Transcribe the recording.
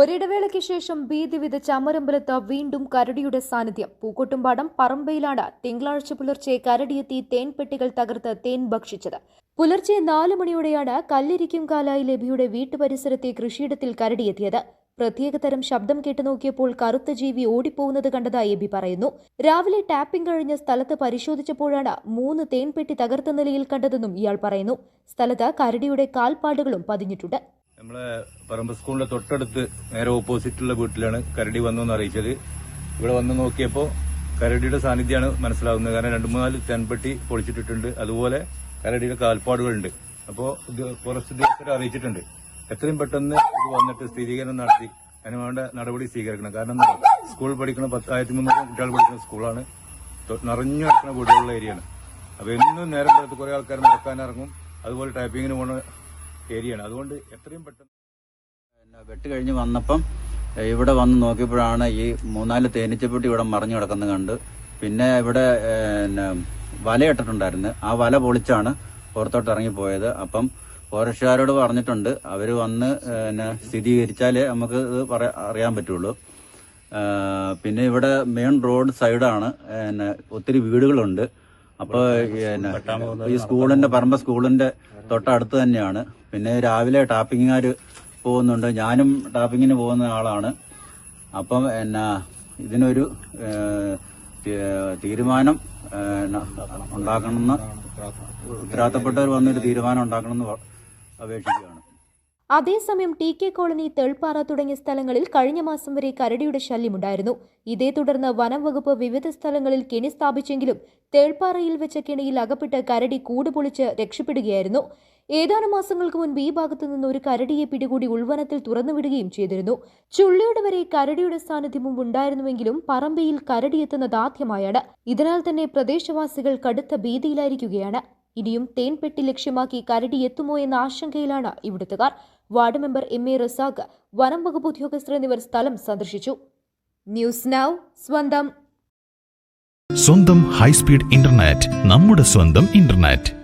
ഒരിടവേളയ്ക്ക് ശേഷം ഭീതി വിതച്ച അമരമ്പലത്ത് വീണ്ടും കരടിയുടെ സാന്നിധ്യം. പൂക്കോട്ടുംപാടം പറമ്പയിലാണ് തിങ്കളാഴ്ച പുലർച്ചെ കരടിയെത്തി തേൻപെട്ടികൾ തകർത്ത് തേൻ ഭക്ഷിച്ചത്. പുലർച്ചെ നാല് മണിയോടെയാണ് കല്ലിരിക്കും കാലായി ലഭിയുടെ വീട്ടുപരിസരത്തെ കൃഷിയിടത്തിൽ കരടിയെത്തിയത്. പ്രത്യേകതരം ശബ്ദം കേട്ടു നോക്കിയപ്പോൾ കറുത്ത ജീവി ഓടിപ്പോകുന്നത് കണ്ടതായി എബി പറയുന്നു. രാവിലെ ടാപ്പിംഗ് കഴിഞ്ഞ സ്ഥലത്ത് പരിശോധിച്ചപ്പോഴാണ് മൂന്ന് തേൻപെട്ടി തകർത്ത നിലയിൽ കണ്ടതെന്നും ഇയാൾ പറയുന്നു. സ്ഥലത്ത് കരടിയുടെ കാൽപ്പാടുകളും പതിഞ്ഞിട്ടുണ്ട്. നമ്മളെ പറമ്പ് സ്കൂളിന്റെ തൊട്ടടുത്ത് നേരെ ഓപ്പോസിറ്റുള്ള വീട്ടിലാണ് കരടി വന്നു അറിയിച്ചത്. ഇവിടെ വന്ന് നോക്കിയപ്പോൾ കരടിയുടെ സാന്നിധ്യമാണ് മനസ്സിലാവുന്നത്. കാരണം രണ്ട് മൂന്നാൽ തെൻപെട്ടി പൊളിച്ചിട്ടിട്ടുണ്ട്. അതുപോലെ കരടിയുടെ കാൽപ്പാടുകളുണ്ട്. അപ്പോൾ ഫോറസ്റ്റ് ഉദ്യോഗസ്ഥരെ അറിയിച്ചിട്ടുണ്ട്. എത്രയും പെട്ടെന്ന് ഇത് വന്നിട്ട് സ്ഥിരീകരണം നടത്തി. അതിന് വേണ്ട നടപടി സ്വീകരിക്കണം. കാരണം സ്കൂൾ പഠിക്കുന്ന പത്തായിരത്തി മുന്നൂറ് കുട്ടികൾ പഠിക്കുന്ന സ്കൂളാണ്. നിറഞ്ഞു കിടക്കുന്ന വീടുകളുള്ള ഏരിയയാണ്. അപ്പൊ എന്നും നേരം പെടുത്ത് കുറെ ആൾക്കാർ നടക്കാനിറങ്ങും. അതുപോലെ ടൈപ്പിങ്ങിന് പോണ ഏരിയയാണ്. അതുകൊണ്ട് എത്രയും പെട്ടെന്ന് വെട്ട് കഴിഞ്ഞ് വന്നപ്പം ഇവിടെ വന്ന് നോക്കിയപ്പോഴാണ് ഈ മൂന്നാൽ തേനീച്ചപ്പെട്ടി ഇവിടെ മറിഞ്ഞു കിടക്കുന്നത് കണ്ട്. പിന്നെ ഇവിടെ വലയിട്ടിട്ടുണ്ടായിരുന്നു ആ വല പൊളിച്ചാണ് പുറത്തോട്ട് ഇറങ്ങിപ്പോയത്. അപ്പം ഫോറസ്റ്റുകാരോട് പറഞ്ഞിട്ടുണ്ട്. അവർ വന്ന് സ്ഥിരീകരിച്ചാലേ നമുക്ക് ഇത് അറിയാൻ പറ്റുള്ളൂ. പിന്നെ ഇവിടെ മെയിൻ റോഡ് സൈഡാണ് ഒത്തിരി വീടുകളുണ്ട്. അപ്പോൾ ഈ സ്കൂളിന്റെ പറമ്പ സ്കൂളിന്റെ തൊട്ടടുത്ത് തന്നെയാണ്. പിന്നെ രാവിലെ ടാപ്പിങ്ങുകാർ പോകുന്നുണ്ട്. ഞാനും ടാപ്പിങ്ങിന് പോകുന്ന ആളാണ്. അപ്പം എന്നാ ഇതിനൊരു തീരുമാനം ഉണ്ടാക്കണമെന്ന് ഉത്തരവാദിത്തപ്പെട്ടവർ വന്നൊരു തീരുമാനം ഉണ്ടാക്കണമെന്ന് അപേക്ഷിക്കുകയാണ്. അതേസമയം ടി കെ കോളനി തേൾപ്പാറ തുടങ്ങിയ സ്ഥലങ്ങളിൽ കഴിഞ്ഞ മാസം വരെ കരടിയുടെ ശല്യമുണ്ടായിരുന്നു. ഇതേ തുടർന്ന് വനം വകുപ്പ് വിവിധ സ്ഥലങ്ങളിൽ കെണി സ്ഥാപിച്ചെങ്കിലും തേൾപ്പാറയിൽ വെച്ച കെണിയിൽ അകപ്പെട്ട് കരടി കൂടുപൊളിച്ച് രക്ഷപ്പെടുകയായിരുന്നു. ഏതാനും മാസങ്ങൾക്ക് മുൻപ് ഈ ഭാഗത്തു നിന്ന് ഒരു കരടിയെ പിടികൂടി ഉൾവനത്തിൽ തുറന്നുവിടുകയും ചെയ്തിരുന്നു. ചുള്ളിയുടെ വരെ കരടിയുടെ സാന്നിധ്യം ഉണ്ടായിരുന്നുവെങ്കിലും പറമ്പയിൽ കരടി എത്തുന്നത് ആദ്യമായാണ്. ഇതിനാൽ തന്നെ പ്രദേശവാസികൾ കടുത്ത ഭീതിയിലായിരിക്കുകയാണ്. ഇനിയും തേൻപെട്ടി ലക്ഷ്യമാക്കി കരടി എത്തുമോ എന്ന ആശങ്കയിലാണ് ഇവിടുത്തുകാർ. Ward member M A Razak വനം വകുപ്പ് ഉദ്യോഗസ്ഥർ എന്നിവർ സ്ഥലം സന്ദർശിച്ചു. ന്യൂസ് നൗ സ്വന്തം. സ്വന്തം ഹൈസ്പീഡ് ഇന്റർനെറ്റ് നമ്മുടെ സ്വന്തം ഇന്റർനെറ്റ്.